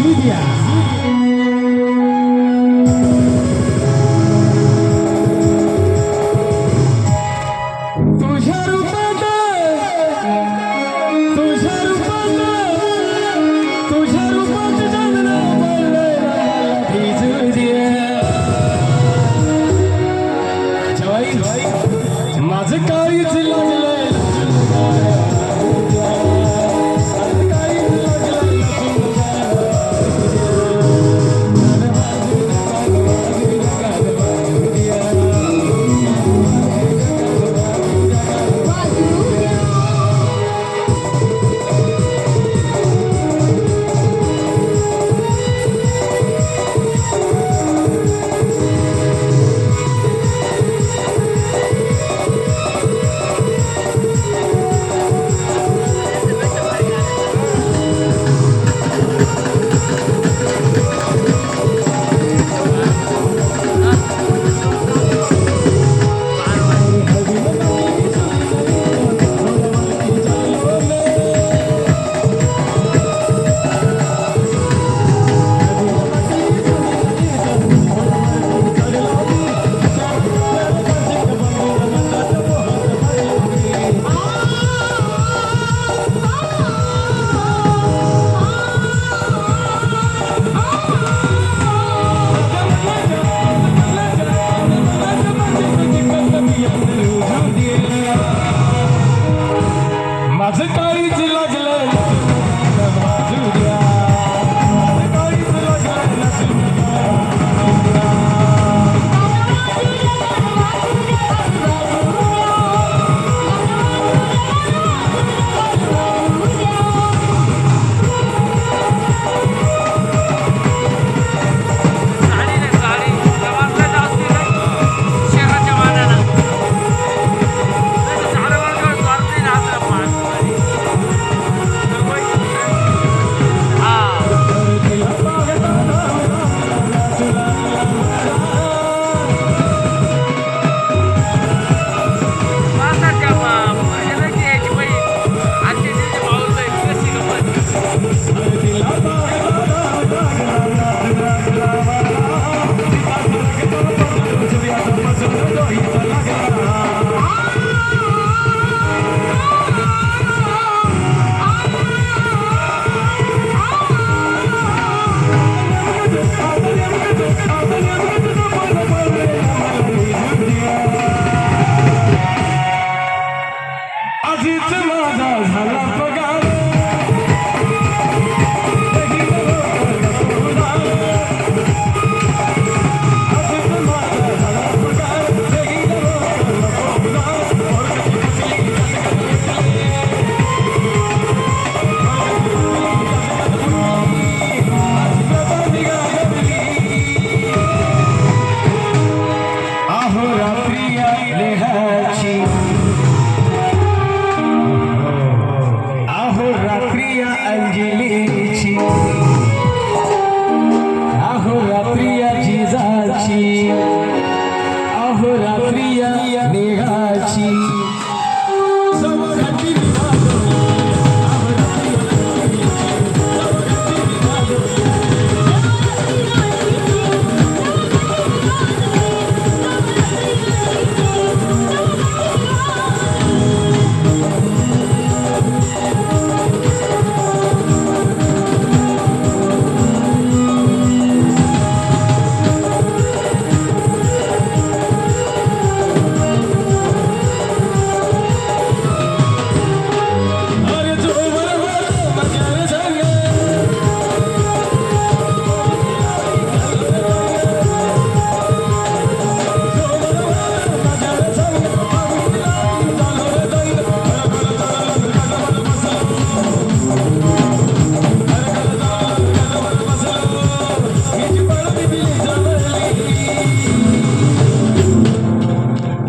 Media.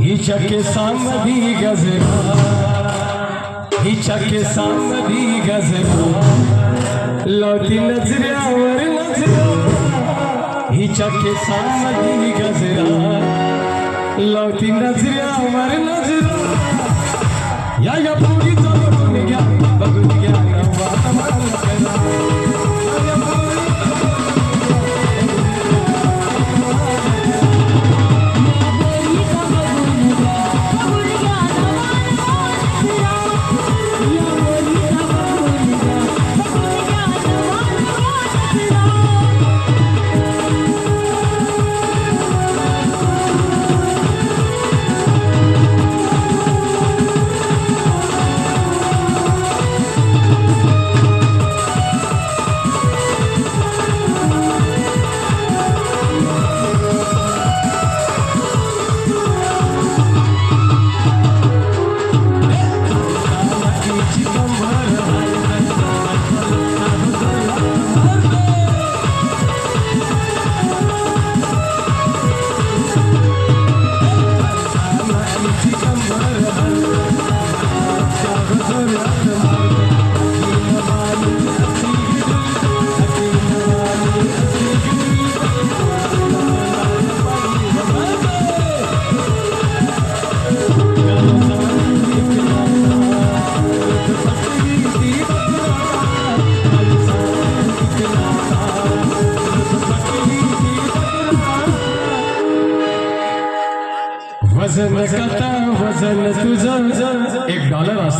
हिचके सामदी गजबा हिचके सामदी गजबा लौटी नजरा वर नजरा हिचके सामदी गजरा लौटी नजरा वर नजरा या या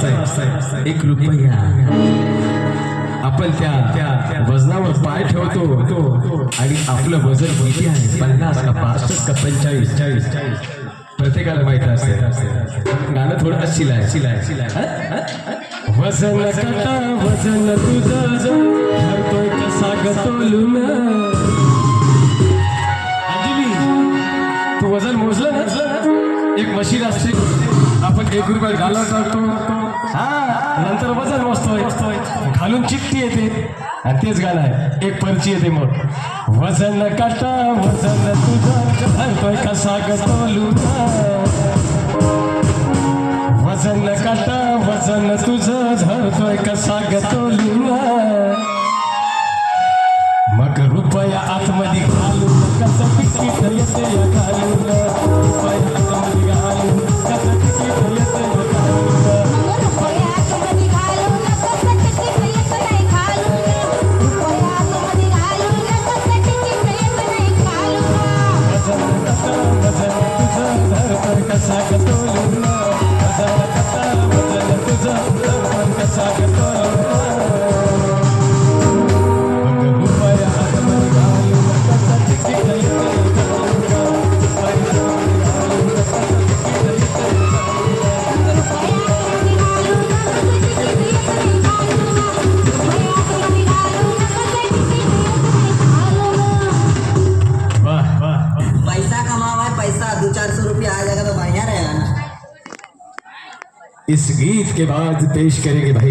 एक रुपया. आपण त्या त्या वजनावर पाय ठेवतो. आणि आपलं वजन किती आहे? पन्नास का पासष्ट का पंचाळीस? चाळीस प्रत्येकाला माहीत असेल गाणं थोडं शिलाय. शिलाय शिलाय वजन कटा वजन तुझं धरतोय कसा गतोलून तू वजन मोजलं ना? एक मशीन असते. आपण एक रुपये घालत टाकतो नंतर वजन मोजतोय. घालून चिठ्ठी येते. आणि तेच गाणं आहे. एक पर्ची येते मग. वजन काटा वजन तुझं. धरतोय कसा गतोलून वजन काटा वजन तुझं. झरतोय कसा गतोलू मग रुपया आतमध्ये घालून कसं तिकीट येते या घालून. इस गीत के बाद पेश करेंगे भाई।